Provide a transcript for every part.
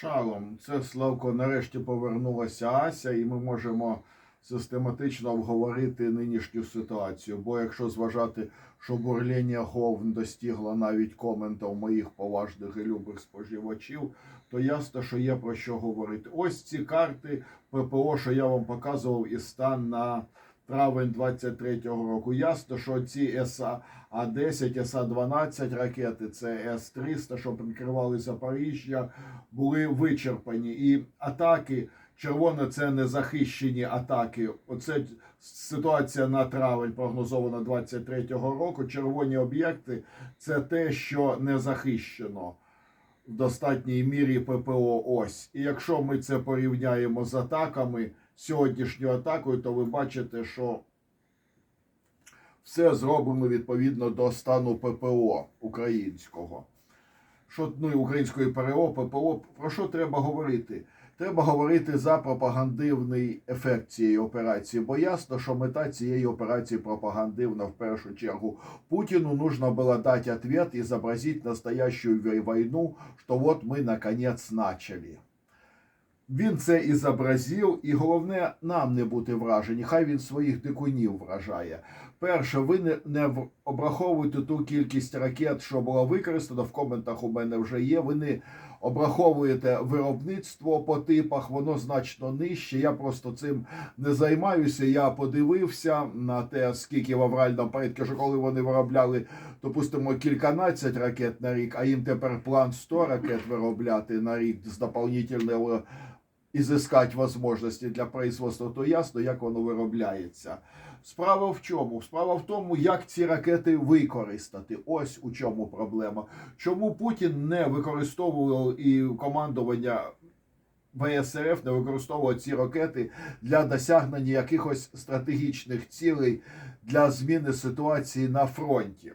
Шалом, це Славко нарешті повернулася Ася, і ми можемо систематично обговорити нинішню ситуацію. Бо якщо зважати, що бурління Говн достигло навіть коментів моїх поважних і любих споживачів, то ясно, що є про що говорити. Ось ці карти ППО, що я вам показував, і стан на травень 23-го року. Ясно, що ці СА А-10, СА-12 ракети, це С-300, що прикривали Запоріжжя, були вичерпані. І атаки, червоне це незахищені атаки. Оце ситуація на травень прогнозована 23-го року. Червоні об'єкти це те, що не захищено в достатній мірі ППО. Ось. І якщо ми це порівняємо з атаками, сьогоднішньою атакою, то ви бачите, що все зроблено відповідно до стану ППО українського. Що ну, української ПРО, ППО, про що треба говорити? Треба говорити за пропагандивний ефект цієї операції, бо ясно, що мета цієї операції пропагандивна в першу чергу. Путіну нужно было дать ответ и изобразить настоящую войну, що от ми наконець начали. Він це і зобразив, і головне нам не бути вражені. Хай він своїх дикунів вражає. Перше, ви не, не обраховуєте ту кількість ракет, що було використано. В коментах у мене вже є. Ви не обраховуєте виробництво по типах, воно значно нижче. Я просто цим не займаюся. Я подивився на те, скільки в авральному порядку, що коли вони виробляли, допустимо, кільканадцять ракет на рік, а їм тепер план 100 ракет виробляти на рік з дополнительного ізискати можливості для производства, то ясно, як воно виробляється. Справа в чому? Справа в тому, як ці ракети використати. Ось у чому проблема. Чому Путін не використовував і командування ВСРФ не використовував ці ракети для досягнення якихось стратегічних цілей для зміни ситуації на фронті?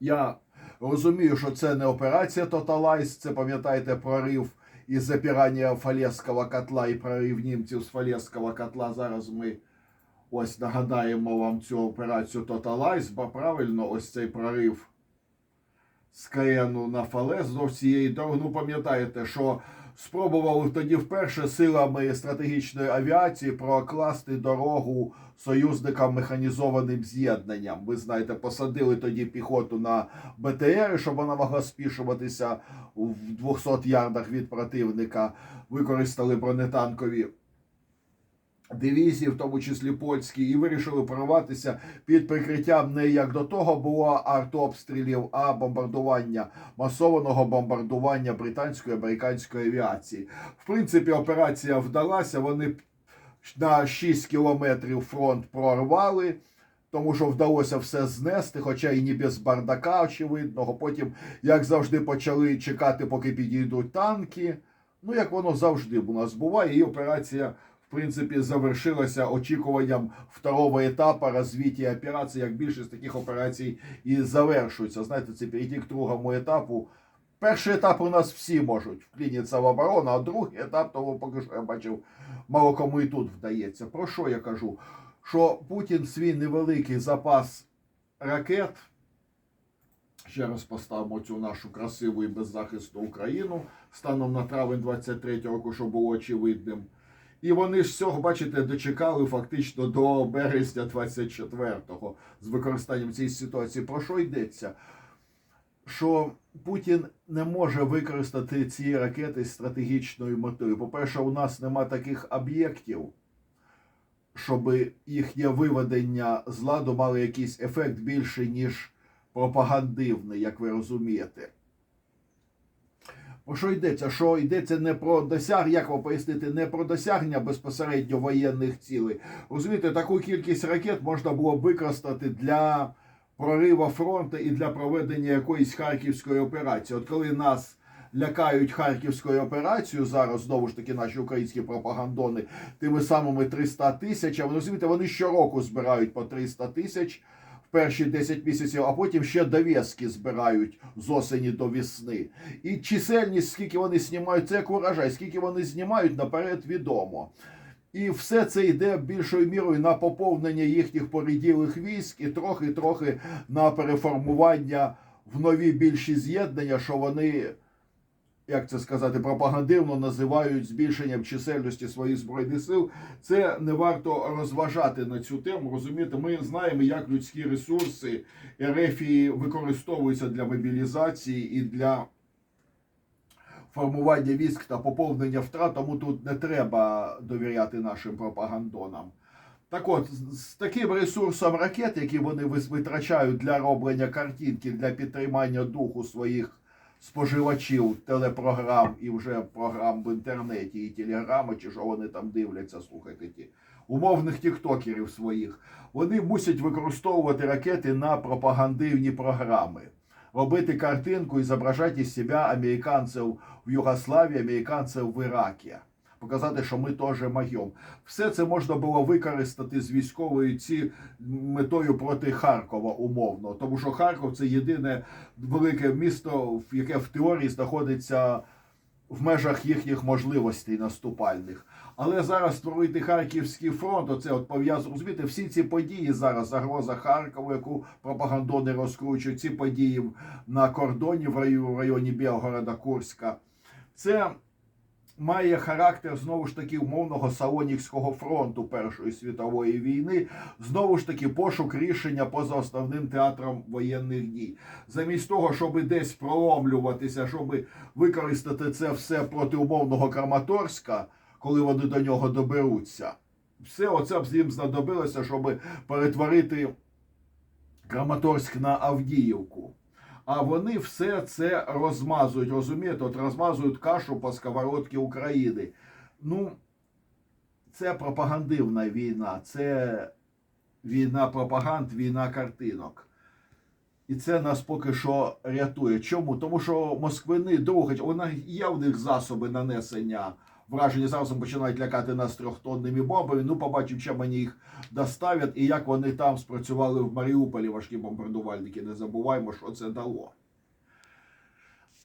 Я розумію, що це не операція Тоталайз, це пам'ятаєте прорив із запирання Фалесського котла і прорив німців з Фалесського котла. Зараз ми ось нагадаємо вам цю операцію Тоталайз, бо правильно ось цей прорив з Каєну на Фалес до всієї дороги. Ну, пам'ятаєте, що спробували тоді вперше силами стратегічної авіації прокласти дорогу союзникам механізованим з'єднанням. Ви знаєте, посадили тоді піхоту на БТР, щоб вона могла спішуватися в 200 ярдах від противника. Використали бронетанкові дивізії, в тому числі польські, і вирішили прорватися під прикриттям не як до того було артобстрілів, а бомбардування масованого бомбардування британської американської авіації. В принципі, операція вдалася. Вони на 6 кілометрів фронт прорвали. Тому що вдалося все знести, хоча і не без бардака очевидного. Потім, як завжди, почали чекати, поки підійдуть танки. Ну, як воно завжди у нас буває, і операція, принципі, завершилася очікуванням второго етапу розвиття операції, як більшість таких операцій і завершується. Знаєте, це перейти к другому етапу. Перший етап у нас всі можуть вклінитися в оборону, а другий етап, того поки що я бачив, мало кому і тут вдається. Про що я кажу? Що Путін свій невеликий запас ракет. Ще раз поставимо цю нашу красиву і беззахисну Україну станом на травень 23 року, що було очевидним. І вони ж цього, бачите, дочекали фактично до березня 24-го з використанням цієї ситуації. Про що йдеться? Що Путін не може використати ці ракети з стратегічною метою. По-перше, у нас нема таких об'єктів, щоб їхнє виведення з ладу мало якийсь ефект більший, ніж пропагандивний, як ви розумієте. Про що йдеться? Що йдеться не про досяг, як вам пояснити, не про досягнення безпосередньо воєнних цілей. Розумієте, таку кількість ракет можна було б використати для прорива фронту і для проведення якоїсь харківської операції. От коли нас лякають харківською операцією, зараз знову ж таки наші українські пропагандони тими самими 300 тисяч, розумієте, вони щороку збирають по 300 тисяч перші 10 місяців, а потім ще дов'язки збирають з осені до весни. І чисельність, скільки вони знімають, це як урожай, скільки вони знімають, наперед відомо. І все це йде більшою мірою на поповнення їхніх поріділих військ і трохи-трохи на переформування в нові більші з'єднання, що вони як це сказати, пропагандивно називають збільшенням чисельності своїх збройних сил. Це не варто розважати на цю тему. Розумієте, ми знаємо, як людські ресурси РФ використовуються для мобілізації і для формування військ та поповнення втрат, тому тут не треба довіряти нашим пропагандонам. Так от, з таким ресурсом ракет, які вони витрачають для роблення картинки, для підтримання духу своїх споживачів телепрограм і вже програм в інтернеті, і телеграми, чи що вони там дивляться, слухайте ті умовних тіктокерів своїх, вони мусять використовувати ракети на пропагандивні програми. Робити картинку і зображати із себе американців в Югославії, американців в Іракі. Показати, що ми теж майом. Все це можна було використати з військової ці метою проти Харкова умовно. Тому що Харков це єдине велике місто, яке в теорії знаходиться в межах їхніх можливостей наступальних. Але зараз створити Харківський фронт, оце от пов'язано, розумієте, всі ці події зараз, загроза Харкова, яку пропагандони розкручують, ці події на кордоні в районі Білгорода, Курська, це має характер знову ж таки умовного Салонікського фронту Першої світової війни, знову ж таки пошук рішення поза основним театром воєнних дій. Замість того, щоб десь проломлюватися, щоб використати це все проти умовного Краматорська, коли вони до нього доберуться. Все оце б їм знадобилося, щоб перетворити Краматорськ на Авдіївку. А вони все це розмазують, розумієте? От розмазують кашу по сковородці України. Ну, це пропагандивна війна, це війна пропаганд, війна картинок. І це нас поки що рятує. Чому? Тому що москвини другають, є в них засоби нанесення враження. Зараз починають лякати нас трьохтонними бомбами. Ну, побачимо, чим вони їх доставлять і як вони там спрацювали в Маріуполі важкі бомбардувальники. Не забуваємо, що це дало.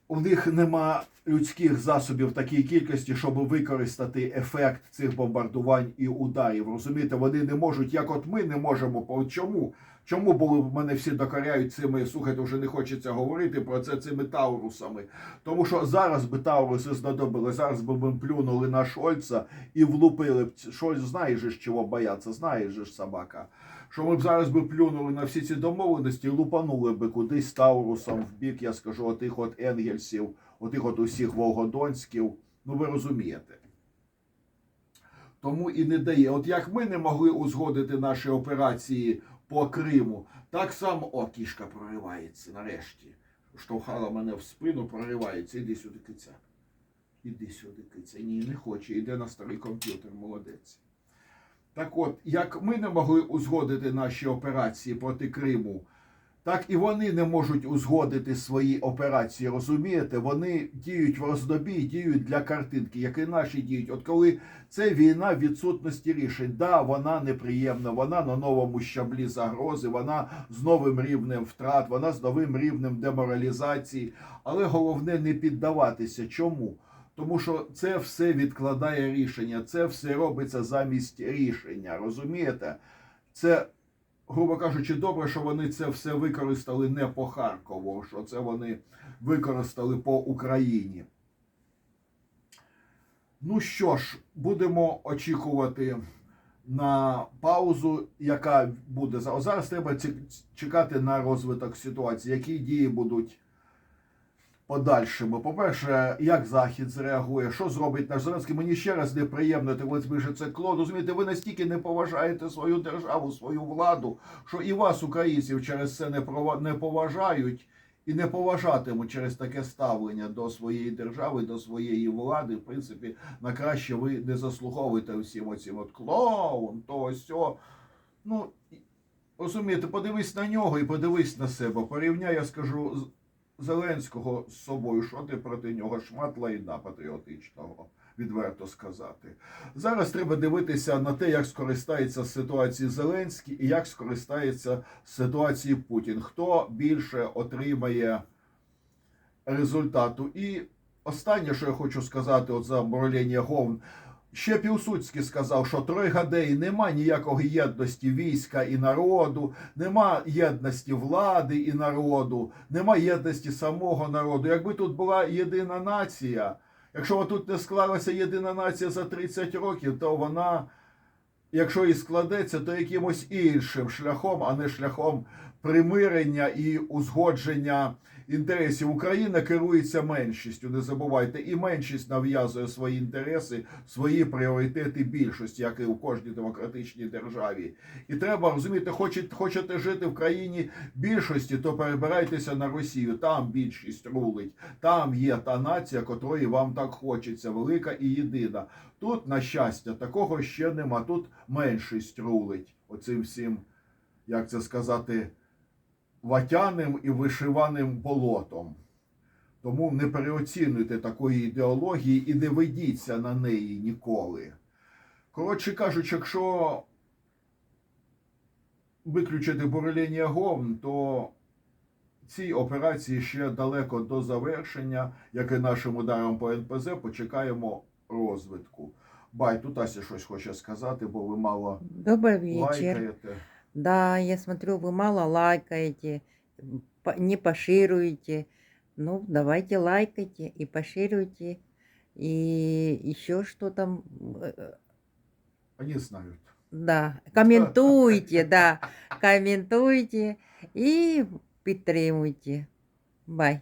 У них нема людських засобів такій кількості, щоб використати ефект цих бомбардувань і ударів. Розумієте, вони не можуть, як от ми не можемо. Чому? Чому були в мене всі докоряють цими, слухайте, вже не хочеться говорити про це цими таурусами. Тому що зараз би тауруси знадобили, зараз би ми плюнули на Шольца і влупили б. Шольц знаєш же, чого бояться, знаєш ж собака. Що ми б зараз би плюнули на всі ці домовленості і лупанули би кудись Таурусом в бік, я скажу, отих от Енгельсів, отих от усіх Волгодонськів. Ну ви розумієте. Тому і не дає. От як ми не могли узгодити наші операції по Криму, так само о, кішка проривається нарешті. Штовхала мене в спину, проривається. Іди сюди, киця. Іди сюди, киця. Ні, не хоче. Іде на старий комп'ютер, молодець. Так от, як ми не могли узгодити наші операції проти Криму, так і вони не можуть узгодити свої операції. Розумієте? Вони діють в роздобій, діють для картинки, як і наші діють. От коли це війна відсутності рішень, да, вона неприємна, вона на новому щаблі загрози, вона з новим рівнем втрат, вона з новим рівнем деморалізації. Але головне не піддаватися. Чому? Тому що це все відкладає рішення, це все робиться замість рішення. Розумієте? Це, грубо кажучи, добре, що вони це все використали не по Харкову, що це вони використали по Україні. Ну що ж, будемо очікувати на паузу, яка буде за- зараз. Треба чекати на розвиток ситуації, які дії будуть подальшими. По-перше, як Захід зреагує, що зробить наш Зеленський? Мені ще раз неприємно, ти ось пише це клон. Розумієте, ви настільки не поважаєте свою державу, свою владу, що і вас, українців, через це не поважають і не поважатимуть через таке ставлення до своєї держави, до своєї влади. В принципі, на краще ви не заслуговуєте всім оцім от клоун, то сьо. Ну, розумієте, подивись на нього і подивись на себе. Порівняй, я скажу, Зеленського з собою, що ти проти нього шмат лайна патріотичного, відверто сказати. Зараз треба дивитися на те, як скористається з ситуації Зеленський і як скористається з ситуації Путін. Хто більше отримає результату? І останнє, що я хочу сказати, от за Бороління Говн. Ще Пілсудський сказав, що трой гадей нема ніякої єдності війська і народу, нема єдності влади і народу, нема єдності самого народу. Якби тут була єдина нація, якщо тут не склалася єдина нація за 30 років, то вона, якщо і складеться, то якимось іншим шляхом, а не шляхом примирення і узгодження інтересів. Україна керується меншістю, не забувайте, і меншість нав'язує свої інтереси, свої пріоритети більшості, як і у кожній демократичній державі. І треба розуміти, хочете, хочете жити в країні більшості, то перебирайтеся на Росію. Там більшість рулить, там є та нація, котрої вам так хочеться, велика і єдина. Тут, на щастя, такого ще нема. Тут меншість рулить оцим всім, як це сказати, ватяним і вишиваним болотом. Тому не переоцінюйте такої ідеології і не ведіться на неї ніколи. Коротше кажучи, якщо виключити буреління говн, то цій операції ще далеко до завершення, як і нашим ударом по НПЗ, почекаємо розвитку. Бай, тут Ася щось хоче сказати, бо ви мало Добрый вечер. лайкаєте. Да, я смотрю, вы мало лайкаете, не пошируете. Ну, давайте лайкайте и пошируйте. И еще что там, э, Вони знають. да, комментуйте, да, комментуйте и підтримуйте. Бай.